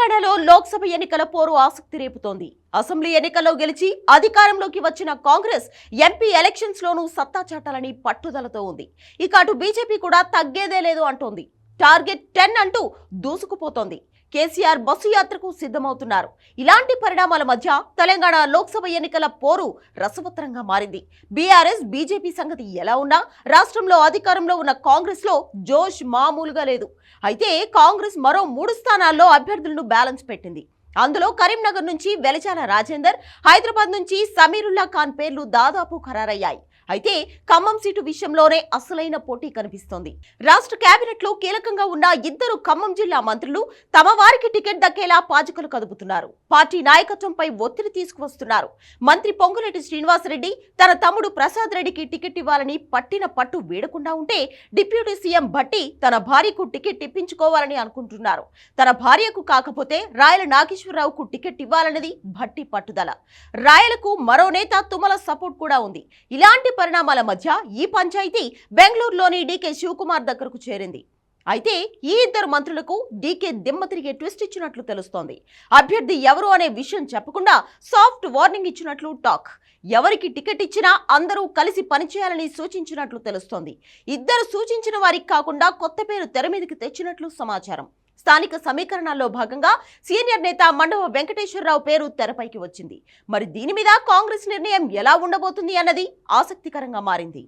తెలంగాణలో లోక్సభ ఎన్నికల పోరు ఆసక్తి రేపుతోంది. అసెంబ్లీ ఎన్నికల్లో గెలిచి అధికారంలోకి వచ్చిన కాంగ్రెస్ ఎంపీ ఎలక్షన్స్ లోనూ సత్తా చాటాలని పట్టుదలతో ఉంది. ఇక అటు బీజేపీ కూడా తగ్గేదే లేదు అంటోంది. టార్గెట్ టెన్ అంటూ దూసుకుపోతోంది. కేసీఆర్ బస్సు యాత్రకు సిద్ధమవుతున్నారు. ఇలాంటి పరిణామాల మధ్య తెలంగాణ లోక్సభ ఎన్నికల పోరు రసవత్తరంగా మారింది. బీఆర్ఎస్ బీజేపీ సంగతి ఎలా ఉన్నా రాష్ట్రంలో అధికారంలో ఉన్న కాంగ్రెస్లో జోష్ మామూలుగా లేదు. అయితే కాంగ్రెస్ మరో మూడు స్థానాల్లో అభ్యర్థులను బ్యాలెన్స్ పెట్టింది. అందులో కరీంనగర్ నుంచి వెలచాల రాజేందర్ హైదరాబాద్ నుంచి సమీరుల్లా ఖాన్ పేర్లు దాదాపు ఖరారయ్యాయి. అయితే ఖమ్మం సీటు విషయంలోనే అసలైన పోటీ కనిపిస్తోంది. రాష్ట్ర కేబినెట్లో కీలకంగా ఉన్న ఇద్దరు ఖమ్మం జిల్లా మంత్రులు తమ వారికి టికెట్ దక్కేలా పాచికలు కదుపుతున్నారు. పార్టీ నాయకత్వంపై ఒత్తిడి తీసుకువస్తున్నారు. మంత్రి పొంగులేటి శ్రీనివాసరెడ్డి తన తమ్ముడు ప్రసాద్ రెడ్డికి టికెట్ ఇవ్వాలని పట్టిన పట్టు వీడకుండా ఉంటే డిప్యూటీ సీఎం భట్టి తన భార్యకు టికెట్ ఇప్పించుకోవాలని అనుకుంటున్నారు. తన భార్యకు కాకపోతే రాయల నాగేశ్వరరావుకు టికెట్ ఇవ్వాలన్నది భట్టి పట్టుదల. రాయలకు మరో నేత తుమ్మల సపోర్ట్ కూడా ఉంది. ఇలాంటి పరిణామాల మధ్య ఈ పంచాయతీ బెంగళూరులోని డీకే శివకుమార్ దగ్గరకు చేరింది. అయితే ఈ ఇద్దరు మంత్రులకు డీకే దిమ్మ తిరిగే ట్విస్ట్ ఇచ్చినట్లు తెలుస్తోంది. అభ్యర్థి ఎవరు అనే విషయం చెప్పకుండా సాఫ్ట్ వార్నింగ్ ఇచ్చినట్లు టాక్. ఎవరికి టికెట్ ఇచ్చినా అందరూ కలిసి పనిచేయాలని సూచించినట్లు తెలుస్తోంది. ఇద్దరు సూచించిన వారికి కాకుండా కొత్త పేరు తెర మీదకి తెచ్చినట్లు సమాచారం. స్థానిక సమీకరణాల్లో భాగంగా సీనియర్ నేత మండవ వెంకటేశ్వరరావు పేరు తెరపైకి వచ్చింది. మరి దీని మీద కాంగ్రెస్ నిర్ణయం ఎలా ఉండబోతుంది అన్నది ఆసక్తికరంగా మారింది.